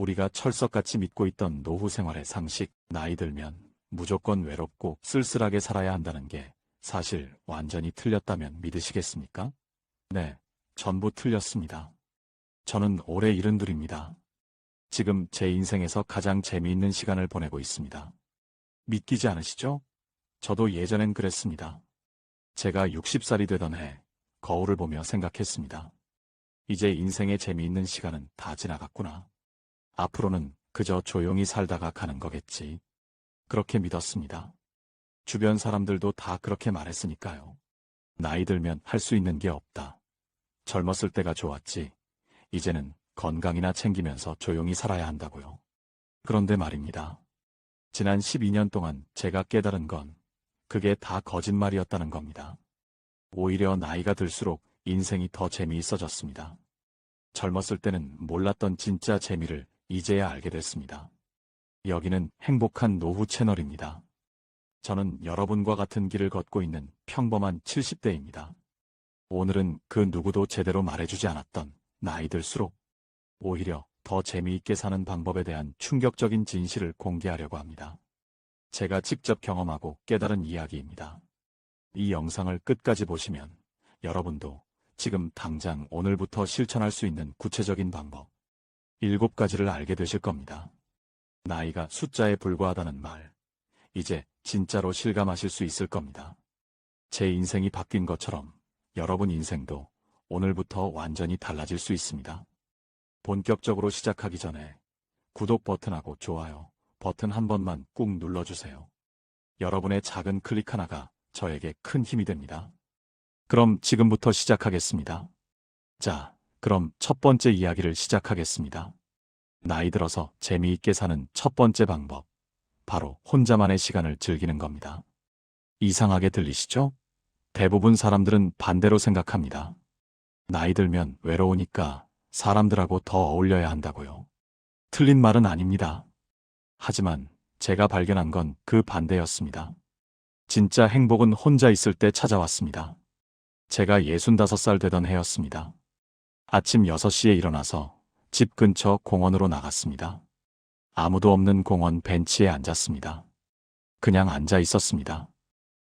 우리가 철석같이 믿고 있던 노후 생활의 상식, 나이 들면 무조건 외롭고 쓸쓸하게 살아야 한다는 게 사실 완전히 틀렸다면 믿으시겠습니까? 네, 전부 틀렸습니다. 저는 올해 일흔둘입니다. 지금 제 인생에서 가장 재미있는 시간을 보내고 있습니다. 믿기지 않으시죠? 저도 예전엔 그랬습니다. 제가 60살이 되던 해 거울을 보며 생각했습니다. 이제 인생의 재미있는 시간은 다 지나갔구나. 앞으로는 그저 조용히 살다가 가는 거겠지. 그렇게 믿었습니다. 주변 사람들도 다 그렇게 말했으니까요. 나이 들면 할 수 있는 게 없다. 젊었을 때가 좋았지. 이제는 건강이나 챙기면서 조용히 살아야 한다고요. 그런데 말입니다. 지난 12년 동안 제가 깨달은 건 그게 다 거짓말이었다는 겁니다. 오히려 나이가 들수록 인생이 더 재미있어졌습니다. 젊었을 때는 몰랐던 진짜 재미를 이제야 알게 됐습니다. 여기는 행복한 노후 채널입니다. 저는 여러분과 같은 길을 걷고 있는 평범한 70대입니다. 오늘은 그 누구도 제대로 말해주지 않았던 나이 들수록 오히려 더 재미있게 사는 방법에 대한 충격적인 진실을 공개하려고 합니다. 제가 직접 경험하고 깨달은 이야기입니다. 이 영상을 끝까지 보시면 여러분도 지금 당장 오늘부터 실천할 수 있는 구체적인 방법 일곱 가지를 알게 되실 겁니다. 나이가 숫자에 불과하다는 말, 이제 진짜로 실감하실 수 있을 겁니다. 제 인생이 바뀐 것처럼 여러분 인생도 오늘부터 완전히 달라질 수 있습니다. 본격적으로 시작하기 전에 구독 버튼하고 좋아요 버튼 한 번만 꾹 눌러주세요. 여러분의 작은 클릭 하나가 저에게 큰 힘이 됩니다. 그럼 지금부터 시작하겠습니다. 자, 그럼 첫 번째 이야기를 시작하겠습니다. 나이 들어서 재미있게 사는 첫 번째 방법. 바로 혼자만의 시간을 즐기는 겁니다. 이상하게 들리시죠? 대부분 사람들은 반대로 생각합니다. 나이 들면 외로우니까 사람들하고 더 어울려야 한다고요. 틀린 말은 아닙니다. 하지만 제가 발견한 건 그 반대였습니다. 진짜 행복은 혼자 있을 때 찾아왔습니다. 제가 65살 되던 해였습니다. 아침 6시에 일어나서 집 근처 공원으로 나갔습니다. 아무도 없는 공원 벤치에 앉았습니다. 그냥 앉아 있었습니다.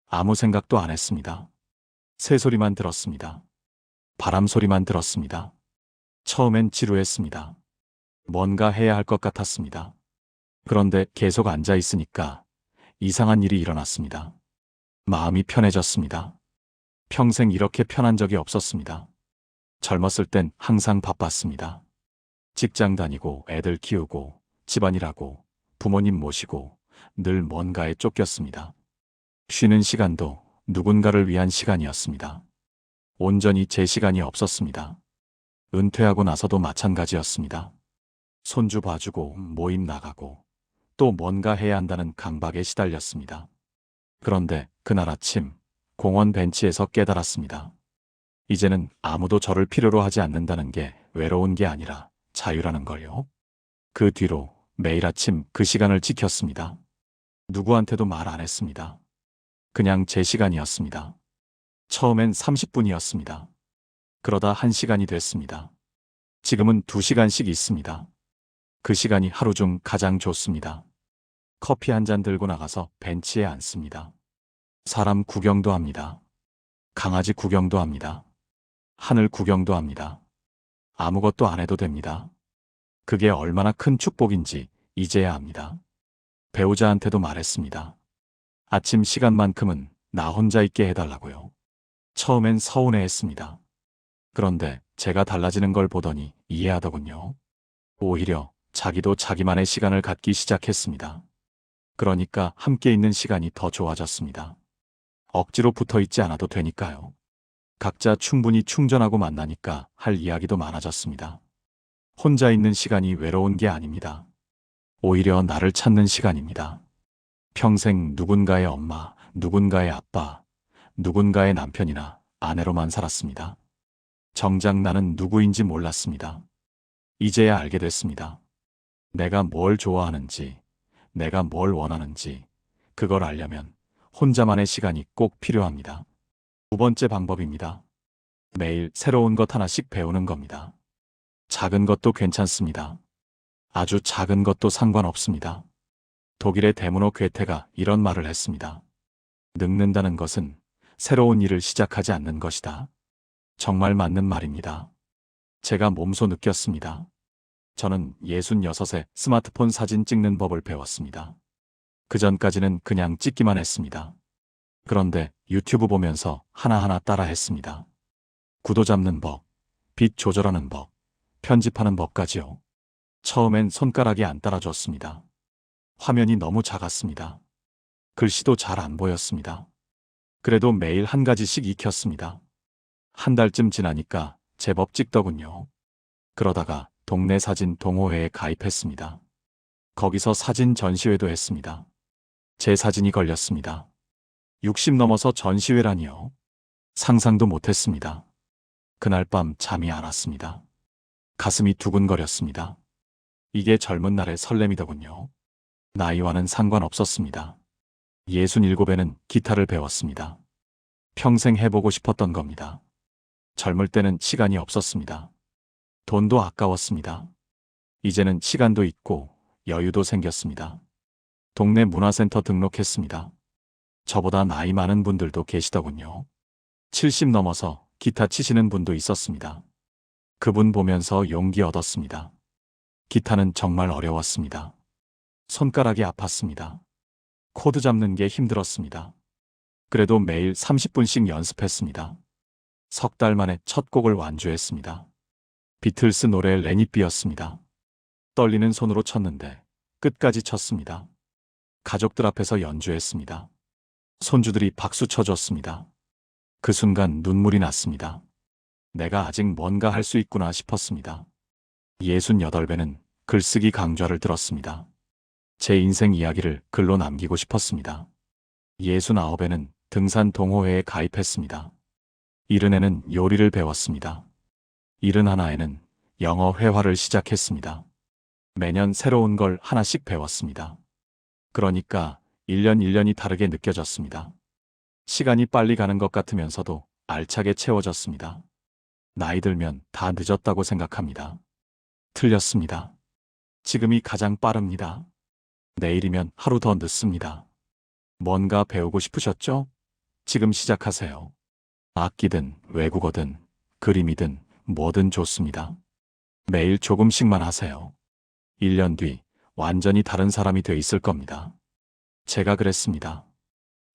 아무 생각도 안 했습니다. 새소리만 들었습니다. 바람 소리만 들었습니다. 처음엔 지루했습니다. 뭔가 해야 할 것 같았습니다. 그런데 계속 앉아 있으니까 이상한 일이 일어났습니다. 마음이 편해졌습니다. 평생 이렇게 편한 적이 없었습니다. 젊었을 땐 항상 바빴습니다. 직장 다니고 애들 키우고 집안일하고 부모님 모시고 늘 뭔가에 쫓겼습니다. 쉬는 시간도 누군가를 위한 시간이었습니다. 온전히 제 시간이 없었습니다. 은퇴하고 나서도 마찬가지였습니다. 손주 봐주고 모임 나가고 또 뭔가 해야 한다는 강박에 시달렸습니다. 그런데 그날 아침 공원 벤치에서 깨달았습니다. 이제는 아무도 저를 필요로 하지 않는다는 게 외로운 게 아니라 자유라는 걸요. 그 뒤로 매일 아침 그 시간을 지켰습니다. 누구한테도 말 안 했습니다. 그냥 제 시간이었습니다. 처음엔 30분이었습니다. 그러다 1시간이 됐습니다. 지금은 2시간씩 있습니다. 그 시간이 하루 중 가장 좋습니다. 커피 한 잔 들고 나가서 벤치에 앉습니다. 사람 구경도 합니다. 강아지 구경도 합니다. 하늘 구경도 합니다. 아무것도 안 해도 됩니다. 그게 얼마나 큰 축복인지 이제야 압니다. 배우자한테도 말했습니다. 아침 시간만큼은 나 혼자 있게 해달라고요. 처음엔 서운해 했습니다. 그런데 제가 달라지는 걸 보더니 이해하더군요. 오히려 자기도 자기만의 시간을 갖기 시작했습니다. 그러니까 함께 있는 시간이 더 좋아졌습니다. 억지로 붙어 있지 않아도 되니까요. 각자 충분히 충전하고 만나니까 할 이야기도 많아졌습니다. 혼자 있는 시간이 외로운 게 아닙니다. 오히려 나를 찾는 시간입니다. 평생 누군가의 엄마, 누군가의 아빠, 누군가의 남편이나 아내로만 살았습니다. 정작 나는 누구인지 몰랐습니다. 이제야 알게 됐습니다. 내가 뭘 좋아하는지, 내가 뭘 원하는지, 그걸 알려면 혼자만의 시간이 꼭 필요합니다. 두 번째 방법입니다. 매일 새로운 것 하나씩 배우는 겁니다. 작은 것도 괜찮습니다. 아주 작은 것도 상관없습니다. 독일의 데모노 괴테가 이런 말을 했습니다. 늙는다는 것은 새로운 일을 시작하지 않는 것이다. 정말 맞는 말입니다. 제가 몸소 느꼈습니다. 저는 66에 스마트폰 사진 찍는 법을 배웠습니다. 그 전까지는 그냥 찍기만 했습니다. 그런데 유튜브 보면서 하나하나 따라 했습니다. 구도 잡는 법, 빛 조절하는 법, 편집하는 법까지요. 처음엔 손가락이 안 따라줬습니다. 화면이 너무 작았습니다. 글씨도 잘 안 보였습니다. 그래도 매일 한 가지씩 익혔습니다. 한 달쯤 지나니까 제법 찍더군요. 그러다가 동네 사진 동호회에 가입했습니다. 거기서 사진 전시회도 했습니다. 제 사진이 걸렸습니다. 60 넘어서 전시회라니요. 상상도 못했습니다. 그날 밤 잠이 안 왔습니다. 가슴이 두근거렸습니다. 이게 젊은 날의 설렘이더군요. 나이와는 상관없었습니다. 67에는 기타를 배웠습니다. 평생 해보고 싶었던 겁니다. 젊을 때는 시간이 없었습니다. 돈도 아까웠습니다. 이제는 시간도 있고 여유도 생겼습니다. 동네 문화센터 등록했습니다. 저보다 나이 많은 분들도 계시더군요. 70 넘어서 기타 치시는 분도 있었습니다. 그분 보면서 용기 얻었습니다. 기타는 정말 어려웠습니다. 손가락이 아팠습니다. 코드 잡는 게 힘들었습니다. 그래도 매일 30분씩 연습했습니다. 석 달 만에 첫 곡을 완주했습니다. 비틀스 노래 레닛비였습니다. 떨리는 손으로 쳤는데 끝까지 쳤습니다. 가족들 앞에서 연주했습니다. 손주들이 박수 쳐줬습니다. 그 순간 눈물이 났습니다. 내가 아직 뭔가 할 수 있구나 싶었습니다. 68배는 글쓰기 강좌를 들었습니다. 제 인생 이야기를 글로 남기고 싶었습니다. 69에는 등산 동호회에 가입했습니다. 70에는 요리를 배웠습니다. 71에는 영어 회화를 시작했습니다. 매년 새로운 걸 하나씩 배웠습니다. 그러니까 1년 1년이 다르게 느껴졌습니다. 시간이 빨리 가는 것 같으면서도 알차게 채워졌습니다. 나이 들면 다 늦었다고 생각합니다. 틀렸습니다. 지금이 가장 빠릅니다. 내일이면 하루 더 늦습니다. 뭔가 배우고 싶으셨죠? 지금 시작하세요. 악기든 외국어든 그림이든 뭐든 좋습니다. 매일 조금씩만 하세요. 1년 뒤 완전히 다른 사람이 돼 있을 겁니다. 제가 그랬습니다.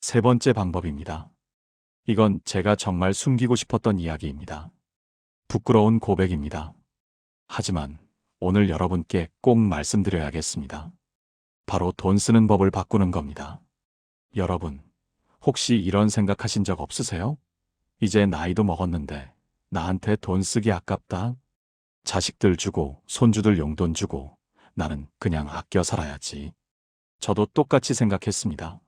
세 번째 방법입니다. 이건 제가 정말 숨기고 싶었던 이야기입니다. 부끄러운 고백입니다. 하지만 오늘 여러분께 꼭 말씀드려야겠습니다. 바로 돈 쓰는 법을 바꾸는 겁니다. 여러분, 혹시 이런 생각하신 적 없으세요? 이제 나이도 먹었는데 나한테 돈 쓰기 아깝다. 자식들 주고 손주들 용돈 주고 나는 그냥 아껴 살아야지. 저도 똑같이 생각했습니다.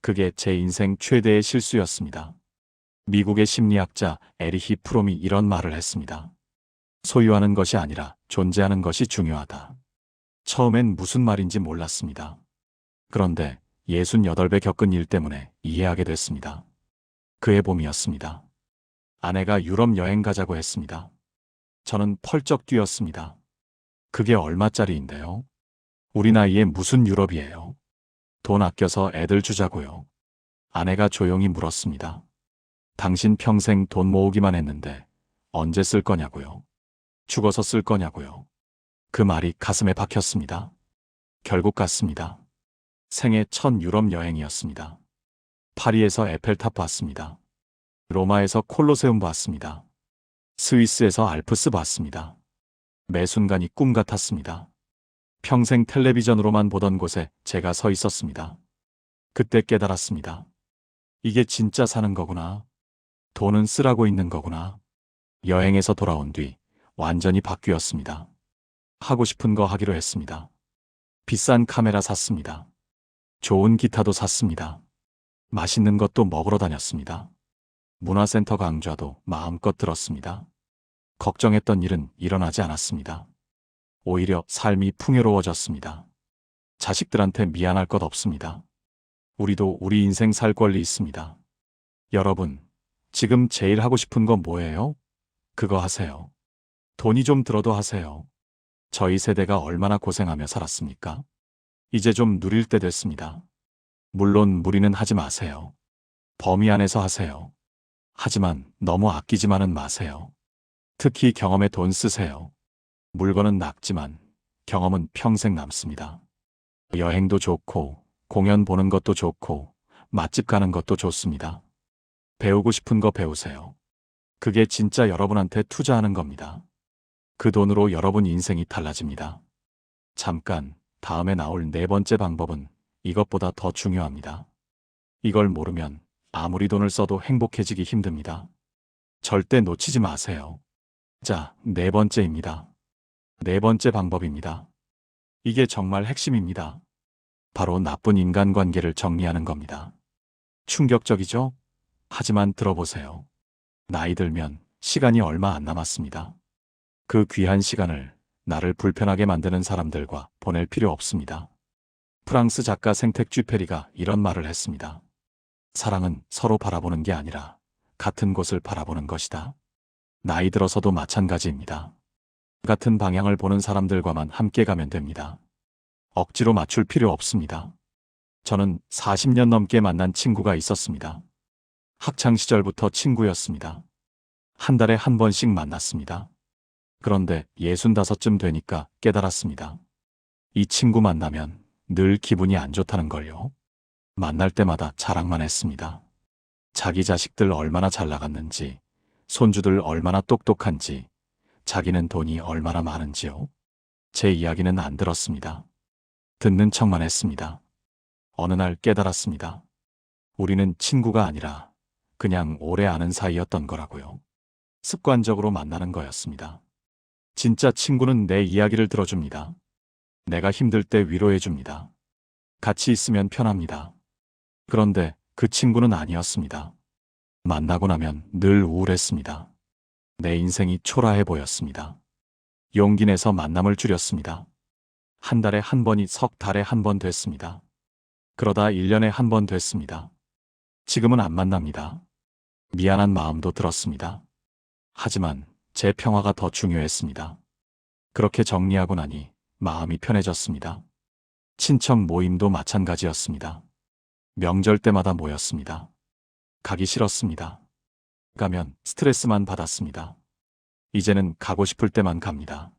그게 제 인생 최대의 실수였습니다. 미국의 심리학자 에리히 프롬이 이런 말을 했습니다. 소유하는 것이 아니라 존재하는 것이 중요하다. 처음엔 무슨 말인지 몰랐습니다. 그런데 68배 겪은 일 때문에 이해하게 됐습니다. 그해 봄이었습니다. 아내가 유럽 여행 가자고 했습니다. 저는 펄쩍 뛰었습니다. 그게 얼마짜리인데요? 우리 나이에 무슨 유럽이에요? 돈 아껴서 애들 주자고요. 아내가 조용히 물었습니다. 당신 평생 돈 모으기만 했는데 언제 쓸 거냐고요? 죽어서 쓸 거냐고요? 그 말이 가슴에 박혔습니다. 결국 갔습니다. 생애 첫 유럽 여행이었습니다. 파리에서 에펠탑 봤습니다. 로마에서 콜로세움 봤습니다. 스위스에서 알프스 봤습니다. 매 순간이 꿈 같았습니다. 평생 텔레비전으로만 보던 곳에 제가 서 있었습니다. 그때 깨달았습니다. 이게 진짜 사는 거구나. 돈은 쓰라고 있는 거구나. 여행에서 돌아온 뒤 완전히 바뀌었습니다. 하고 싶은 거 하기로 했습니다. 비싼 카메라 샀습니다. 좋은 기타도 샀습니다. 맛있는 것도 먹으러 다녔습니다. 문화센터 강좌도 마음껏 들었습니다. 걱정했던 일은 일어나지 않았습니다. 오히려 삶이 풍요로워졌습니다. 자식들한테 미안할 것 없습니다. 우리도 우리 인생 살 권리 있습니다. 여러분, 지금 제일 하고 싶은 건 뭐예요? 그거 하세요. 돈이 좀 들어도 하세요. 저희 세대가 얼마나 고생하며 살았습니까? 이제 좀 누릴 때 됐습니다. 물론 무리는 하지 마세요. 범위 안에서 하세요. 하지만 너무 아끼지만은 마세요. 특히 경험에 돈 쓰세요. 물건은 낡지만 경험은 평생 남습니다. 여행도 좋고, 공연 보는 것도 좋고, 맛집 가는 것도 좋습니다. 배우고 싶은 거 배우세요. 그게 진짜 여러분한테 투자하는 겁니다. 그 돈으로 여러분 인생이 달라집니다. 잠깐, 다음에 나올 네 번째 방법은 이것보다 더 중요합니다. 이걸 모르면 아무리 돈을 써도 행복해지기 힘듭니다. 절대 놓치지 마세요. 자, 네 번째입니다. 네 번째 방법입니다. 이게 정말 핵심입니다. 바로 나쁜 인간관계를 정리하는 겁니다. 충격적이죠? 하지만 들어보세요. 나이 들면 시간이 얼마 안 남았습니다. 그 귀한 시간을 나를 불편하게 만드는 사람들과 보낼 필요 없습니다. 프랑스 작가 생텍 쥐페리가 이런 말을 했습니다. 사랑은 서로 바라보는 게 아니라 같은 곳을 바라보는 것이다. 나이 들어서도 마찬가지입니다. 같은 방향을 보는 사람들과만 함께 가면 됩니다. 억지로 맞출 필요 없습니다. 저는 40년 넘게 만난 친구가 있었습니다. 학창 시절부터 친구였습니다. 한 달에 한 번씩 만났습니다. 그런데 65쯤 되니까 깨달았습니다. 이 친구 만나면 늘 기분이 안 좋다는 걸요. 만날 때마다 자랑만 했습니다. 자기 자식들 얼마나 잘 나갔는지, 손주들 얼마나 똑똑한지, 자기는 돈이 얼마나 많은지요. 제 이야기는 안 들었습니다. 듣는 척만 했습니다. 어느 날 깨달았습니다. 우리는 친구가 아니라 그냥 오래 아는 사이였던 거라고요. 습관적으로 만나는 거였습니다. 진짜 친구는 내 이야기를 들어줍니다. 내가 힘들 때 위로해줍니다. 같이 있으면 편합니다. 그런데 그 친구는 아니었습니다. 만나고 나면 늘 우울했습니다. 내 인생이 초라해 보였습니다. 용기 내서 만남을 줄였습니다. 한 달에 한 번이 석 달에 한 번 됐습니다. 그러다 1년에 한 번 됐습니다. 지금은 안 만납니다. 미안한 마음도 들었습니다. 하지만 제 평화가 더 중요했습니다. 그렇게 정리하고 나니 마음이 편해졌습니다. 친척 모임도 마찬가지였습니다. 명절 때마다 모였습니다. 가기 싫었습니다. 가면 스트레스만 받았습니다. 이제는 가고 싶을 때만 갑니다.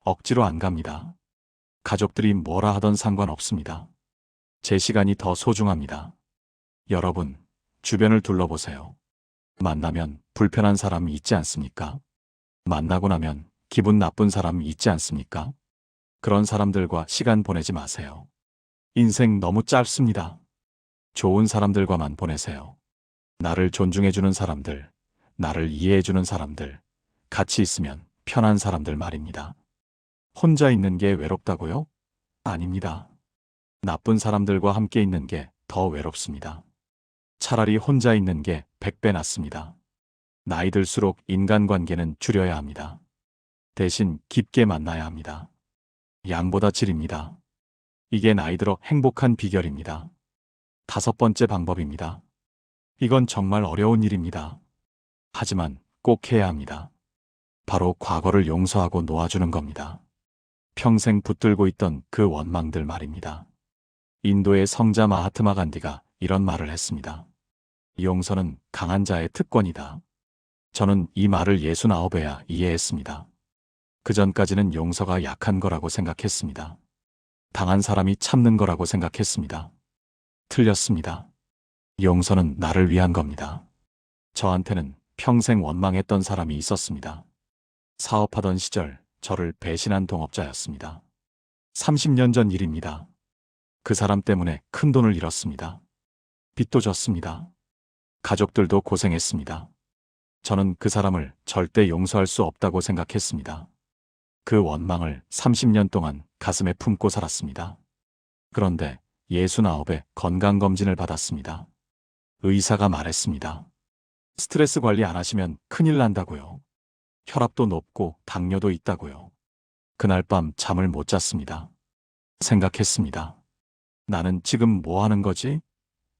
억지로 안 갑니다. 가족들이 뭐라 하던 상관없습니다. 제 시간이 더 소중합니다. 여러분, 주변을 둘러보세요. 만나면 불편한 사람이 있지 않습니까? 만나고 나면 기분 나쁜 사람이 있지 않습니까? 그런 사람들과 시간 보내지 마세요. 인생 너무 짧습니다. 좋은 사람들과만 보내세요. 나를 존중해주는 사람들, 나를 이해해주는 사람들, 같이 있으면 편한 사람들 말입니다. 혼자 있는 게 외롭다고요? 아닙니다. 나쁜 사람들과 함께 있는 게 더 외롭습니다. 차라리 혼자 있는 게 100배 낫습니다. 나이 들수록 인간관계는 줄여야 합니다. 대신 깊게 만나야 합니다. 양보다 질입니다. 이게 나이 들어 행복한 비결입니다. 다섯 번째 방법입니다. 이건 정말 어려운 일입니다. 하지만 꼭 해야 합니다. 바로 과거를 용서하고 놓아주는 겁니다. 평생 붙들고 있던 그 원망들 말입니다. 인도의 성자 마하트마 간디가 이런 말을 했습니다. 용서는 강한 자의 특권이다. 저는 이 말을 69배야 이해했습니다. 그 전까지는 용서가 약한 거라고 생각했습니다. 당한 사람이 참는 거라고 생각했습니다. 틀렸습니다. 용서는 나를 위한 겁니다. 저한테는 평생 원망했던 사람이 있었습니다. 사업하던 시절 저를 배신한 동업자였습니다. 30년 전 일입니다. 그 사람 때문에 큰 돈을 잃었습니다. 빚도 졌습니다. 가족들도 고생했습니다. 저는 그 사람을 절대 용서할 수 없다고 생각했습니다. 그 원망을 30년 동안 가슴에 품고 살았습니다. 그런데 69에 건강검진을 받았습니다. 의사가 말했습니다. 스트레스 관리 안 하시면 큰일 난다고요. 혈압도 높고 당뇨도 있다고요. 그날 밤 잠을 못 잤습니다. 생각했습니다. 나는 지금 뭐 하는 거지?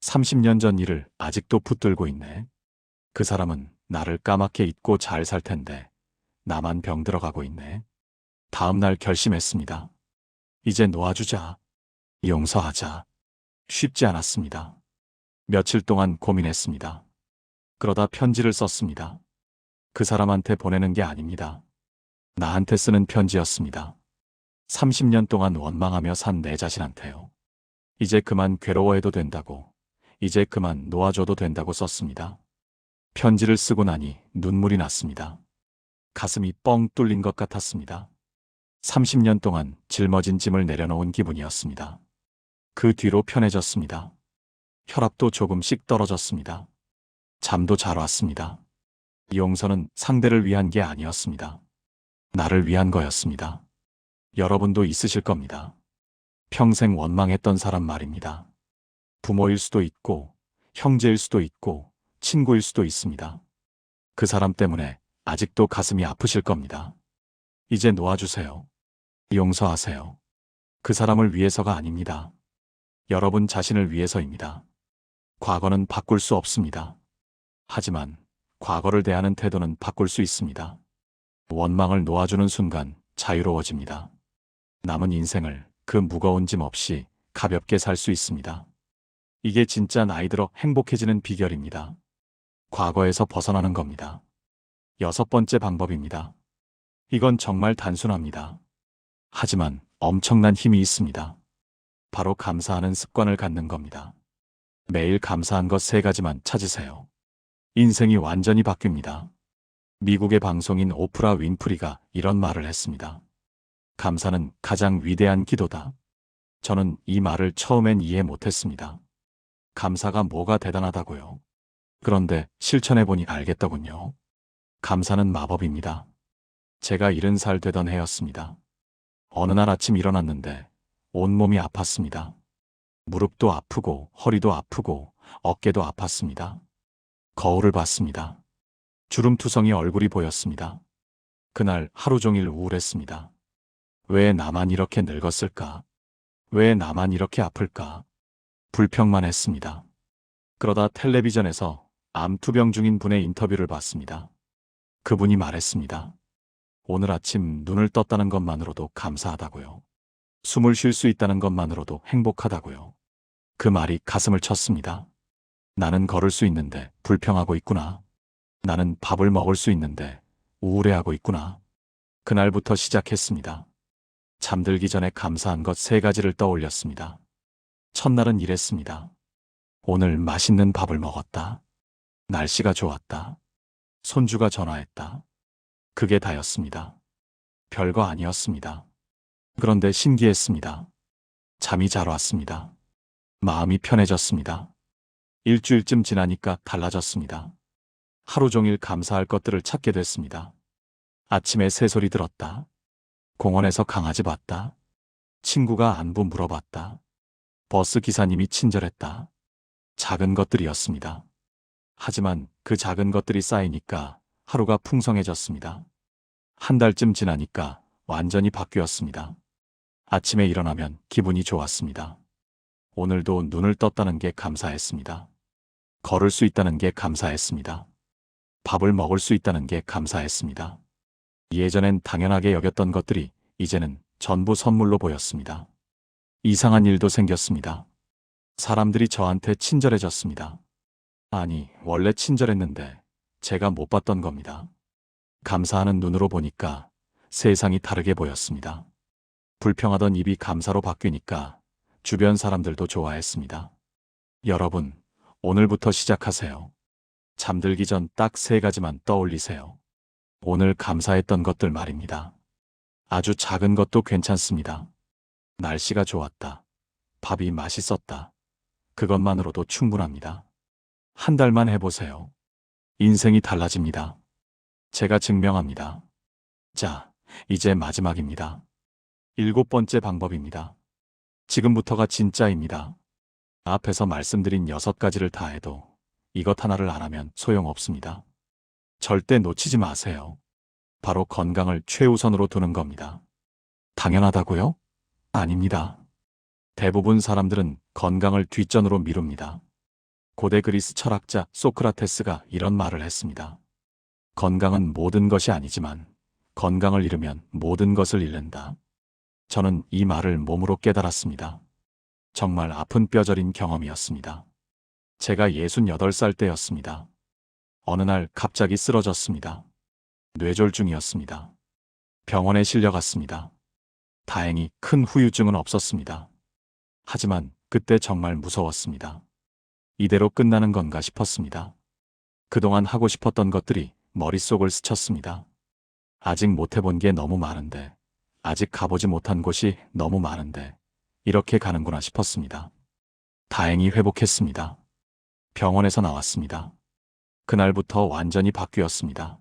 30년 전 일을 아직도 붙들고 있네. 그 사람은 나를 까맣게 잊고 잘 살 텐데 나만 병 들어가고 있네. 다음 날 결심했습니다. 이제 놓아주자. 용서하자. 쉽지 않았습니다. 며칠 동안 고민했습니다. 그러다 편지를 썼습니다. 그 사람한테 보내는 게 아닙니다. 나한테 쓰는 편지였습니다. 30년 동안 원망하며 산 내 자신한테요. 이제 그만 괴로워해도 된다고, 이제 그만 놓아줘도 된다고 썼습니다. 편지를 쓰고 나니 눈물이 났습니다. 가슴이 뻥 뚫린 것 같았습니다. 30년 동안 짊어진 짐을 내려놓은 기분이었습니다. 그 뒤로 편해졌습니다. 혈압도 조금씩 떨어졌습니다. 잠도 잘 왔습니다. 용서는 상대를 위한 게 아니었습니다. 나를 위한 거였습니다. 여러분도 있으실 겁니다. 평생 원망했던 사람 말입니다. 부모일 수도 있고, 형제일 수도 있고, 친구일 수도 있습니다. 그 사람 때문에 아직도 가슴이 아프실 겁니다. 이제 놓아주세요. 용서하세요. 그 사람을 위해서가 아닙니다. 여러분 자신을 위해서입니다. 과거는 바꿀 수 없습니다. 하지만 과거를 대하는 태도는 바꿀 수 있습니다. 원망을 놓아주는 순간 자유로워집니다. 남은 인생을 그 무거운 짐 없이 가볍게 살 수 있습니다. 이게 진짜 나이 들어 행복해지는 비결입니다. 과거에서 벗어나는 겁니다. 여섯 번째 방법입니다. 이건 정말 단순합니다. 하지만 엄청난 힘이 있습니다. 바로 감사하는 습관을 갖는 겁니다. 매일 감사한 것 세 가지만 찾으세요. 인생이 완전히 바뀝니다. 미국의 방송인 오프라 윈프리가 이런 말을 했습니다. 감사는 가장 위대한 기도다. 저는 이 말을 처음엔 이해 못했습니다. 감사가 뭐가 대단하다고요? 그런데 실천해보니 알겠더군요. 감사는 마법입니다. 제가 70살 되던 해였습니다. 어느 날 아침 일어났는데 온몸이 아팠습니다. 무릎도 아프고 허리도 아프고 어깨도 아팠습니다. 거울을 봤습니다. 주름투성이 얼굴이 보였습니다. 그날 하루 종일 우울했습니다. 왜 나만 이렇게 늙었을까? 왜 나만 이렇게 아플까? 불평만 했습니다. 그러다 텔레비전에서 암투병 중인 분의 인터뷰를 봤습니다. 그분이 말했습니다. 오늘 아침 눈을 떴다는 것만으로도 감사하다고요. 숨을 쉴 수 있다는 것만으로도 행복하다고요. 그 말이 가슴을 쳤습니다. 나는 걸을 수 있는데 불평하고 있구나. 나는 밥을 먹을 수 있는데 우울해하고 있구나. 그날부터 시작했습니다. 잠들기 전에 감사한 것 세 가지를 떠올렸습니다. 첫날은 이랬습니다. 오늘 맛있는 밥을 먹었다. 날씨가 좋았다. 손주가 전화했다. 그게 다였습니다. 별거 아니었습니다. 그런데 신기했습니다. 잠이 잘 왔습니다. 마음이 편해졌습니다. 일주일쯤 지나니까 달라졌습니다. 하루 종일 감사할 것들을 찾게 됐습니다. 아침에 새소리 들었다. 공원에서 강아지 봤다. 친구가 안부 물어봤다. 버스 기사님이 친절했다. 작은 것들이었습니다. 하지만 그 작은 것들이 쌓이니까 하루가 풍성해졌습니다. 한 달쯤 지나니까 완전히 바뀌었습니다. 아침에 일어나면 기분이 좋았습니다. 오늘도 눈을 떴다는 게 감사했습니다. 걸을 수 있다는 게 감사했습니다. 밥을 먹을 수 있다는 게 감사했습니다. 예전엔 당연하게 여겼던 것들이 이제는 전부 선물로 보였습니다. 이상한 일도 생겼습니다. 사람들이 저한테 친절해졌습니다. 아니, 원래 친절했는데 제가 못 봤던 겁니다. 감사하는 눈으로 보니까 세상이 다르게 보였습니다. 불평하던 입이 감사로 바뀌니까 주변 사람들도 좋아했습니다. 여러분, 오늘부터 시작하세요. 잠들기 전 딱 세 가지만 떠올리세요. 오늘 감사했던 것들 말입니다. 아주 작은 것도 괜찮습니다. 날씨가 좋았다. 밥이 맛있었다. 그것만으로도 충분합니다. 한 달만 해보세요. 인생이 달라집니다. 제가 증명합니다. 자, 이제 마지막입니다. 일곱 번째 방법입니다. 지금부터가 진짜입니다. 앞에서 말씀드린 여섯 가지를 다 해도 이것 하나를 안 하면 소용없습니다. 절대 놓치지 마세요. 바로 건강을 최우선으로 두는 겁니다. 당연하다고요? 아닙니다. 대부분 사람들은 건강을 뒷전으로 미룹니다. 고대 그리스 철학자 소크라테스가 이런 말을 했습니다. 건강은 모든 것이 아니지만 건강을 잃으면 모든 것을 잃는다. 저는 이 말을 몸으로 깨달았습니다. 정말 아픈 뼈저린 경험이었습니다. 제가 68살 때였습니다. 어느 날 갑자기 쓰러졌습니다. 뇌졸중이었습니다. 병원에 실려갔습니다. 다행히 큰 후유증은 없었습니다. 하지만 그때 정말 무서웠습니다. 이대로 끝나는 건가 싶었습니다. 그동안 하고 싶었던 것들이 머릿속을 스쳤습니다. 아직 못 해본 게 너무 많은데, 아직 가보지 못한 곳이 너무 많은데, 이렇게 가는구나 싶었습니다. 다행히 회복했습니다. 병원에서 나왔습니다. 그날부터 완전히 바뀌었습니다.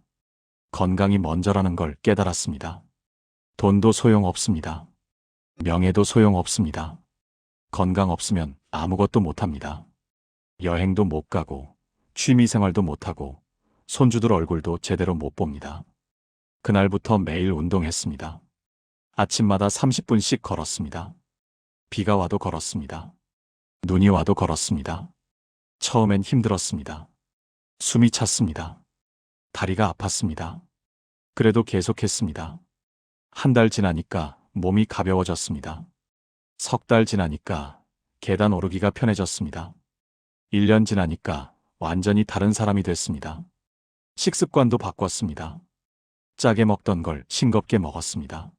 건강이 먼저라는 걸 깨달았습니다. 돈도 소용없습니다. 명예도 소용없습니다. 건강 없으면 아무것도 못합니다. 여행도 못 가고, 취미 생활도 못하고, 손주들 얼굴도 제대로 못 봅니다. 그날부터 매일 운동했습니다. 아침마다 30분씩 걸었습니다. 비가 와도 걸었습니다. 눈이 와도 걸었습니다. 처음엔 힘들었습니다. 숨이 찼습니다. 다리가 아팠습니다. 그래도 계속했습니다. 한 달 지나니까 몸이 가벼워졌습니다. 석 달 지나니까 계단 오르기가 편해졌습니다. 1년 지나니까 완전히 다른 사람이 됐습니다. 식습관도 바꿨습니다. 짜게 먹던 걸 싱겁게 먹었습니다.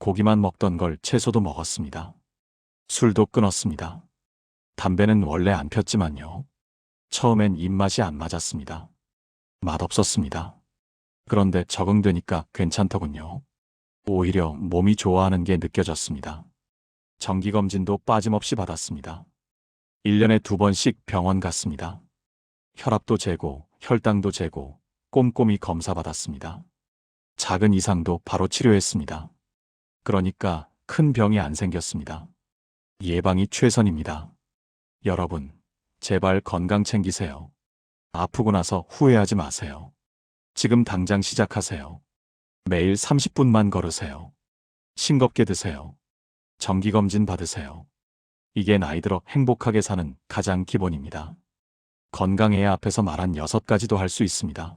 고기만 먹던 걸 채소도 먹었습니다. 술도 끊었습니다. 담배는 원래 안 폈지만요. 처음엔 입맛이 안 맞았습니다. 맛없었습니다. 그런데 적응되니까 괜찮더군요. 오히려 몸이 좋아하는 게 느껴졌습니다. 정기검진도 빠짐없이 받았습니다. 1년에 두 번씩 병원 갔습니다. 혈압도 재고, 혈당도 재고, 꼼꼼히 검사받았습니다. 작은 이상도 바로 치료했습니다. 그러니까 큰 병이 안 생겼습니다. 예방이 최선입니다. 여러분, 제발 건강 챙기세요. 아프고 나서 후회하지 마세요. 지금 당장 시작하세요. 매일 30분만 걸으세요. 싱겁게 드세요. 정기검진 받으세요. 이게 나이 들어 행복하게 사는 가장 기본입니다. 건강해야 앞에서 말한 여섯 가지도 할 수 있습니다.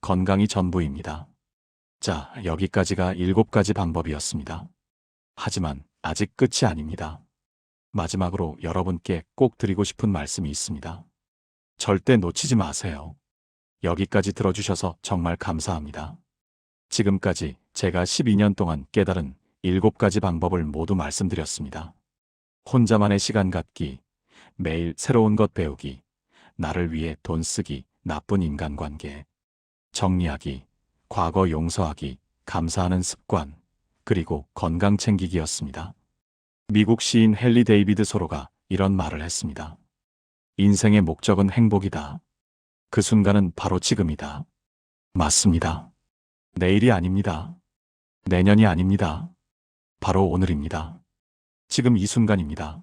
건강이 전부입니다. 자, 여기까지가 일곱 가지 방법이었습니다. 하지만 아직 끝이 아닙니다. 마지막으로 여러분께 꼭 드리고 싶은 말씀이 있습니다. 절대 놓치지 마세요. 여기까지 들어주셔서 정말 감사합니다. 지금까지 제가 12년 동안 깨달은 7가지 방법을 모두 말씀드렸습니다. 혼자만의 시간 갖기, 매일 새로운 것 배우기, 나를 위해 돈 쓰기, 나쁜 인간관계, 정리하기, 과거 용서하기, 감사하는 습관, 그리고 건강 챙기기였습니다. 미국 시인 헨리 데이비드 소로가 이런 말을 했습니다. 인생의 목적은 행복이다. 그 순간은 바로 지금이다. 맞습니다. 내일이 아닙니다. 내년이 아닙니다. 바로 오늘입니다. 지금 이 순간입니다.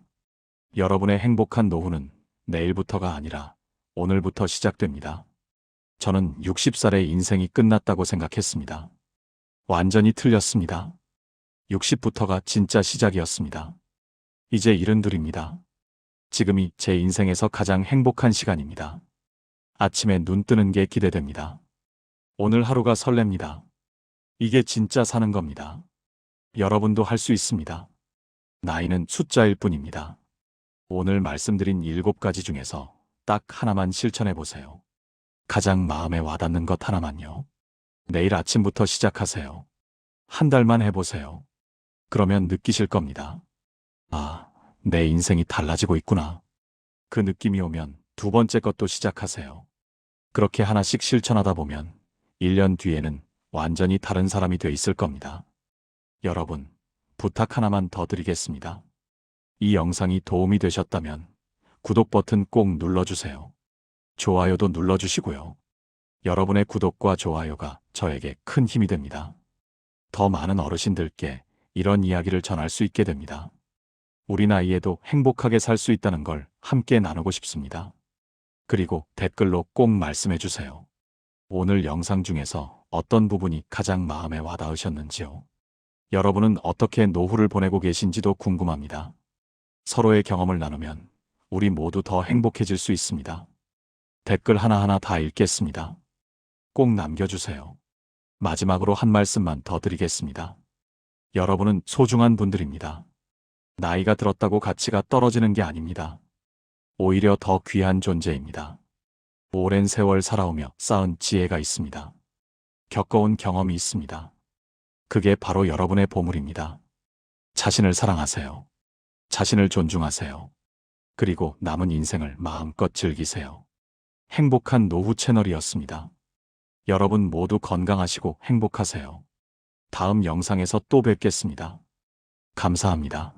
여러분의 행복한 노후는 내일부터가 아니라 오늘부터 시작됩니다. 저는 60살의 인생이 끝났다고 생각했습니다. 완전히 틀렸습니다. 60부터가 진짜 시작이었습니다. 이제 일흔둘입니다. 지금이 제 인생에서 가장 행복한 시간입니다. 아침에 눈 뜨는 게 기대됩니다. 오늘 하루가 설렙니다. 이게 진짜 사는 겁니다. 여러분도 할 수 있습니다. 나이는 숫자일 뿐입니다. 오늘 말씀드린 일곱 가지 중에서 딱 하나만 실천해 보세요. 가장 마음에 와닿는 것 하나만요. 내일 아침부터 시작하세요. 한 달만 해보세요. 그러면 느끼실 겁니다. 아, 내 인생이 달라지고 있구나. 그 느낌이 오면 두 번째 것도 시작하세요. 그렇게 하나씩 실천하다 보면 1년 뒤에는 완전히 다른 사람이 돼 있을 겁니다. 여러분, 부탁 하나만 더 드리겠습니다. 이 영상이 도움이 되셨다면 구독 버튼 꼭 눌러주세요. 좋아요도 눌러주시고요. 여러분의 구독과 좋아요가 저에게 큰 힘이 됩니다. 더 많은 어르신들께 이런 이야기를 전할 수 있게 됩니다. 우리 나이에도 행복하게 살 수 있다는 걸 함께 나누고 싶습니다. 그리고 댓글로 꼭 말씀해 주세요. 오늘 영상 중에서 어떤 부분이 가장 마음에 와닿으셨는지요? 여러분은 어떻게 노후를 보내고 계신지도 궁금합니다. 서로의 경험을 나누면 우리 모두 더 행복해질 수 있습니다. 댓글 하나하나 다 읽겠습니다. 꼭 남겨주세요. 마지막으로 한 말씀만 더 드리겠습니다. 여러분은 소중한 분들입니다. 나이가 들었다고 가치가 떨어지는 게 아닙니다. 오히려 더 귀한 존재입니다. 오랜 세월 살아오며 쌓은 지혜가 있습니다. 겪어온 경험이 있습니다. 그게 바로 여러분의 보물입니다. 자신을 사랑하세요. 자신을 존중하세요. 그리고 남은 인생을 마음껏 즐기세요. 행복한 노후 채널이었습니다. 여러분 모두 건강하시고 행복하세요. 다음 영상에서 또 뵙겠습니다. 감사합니다.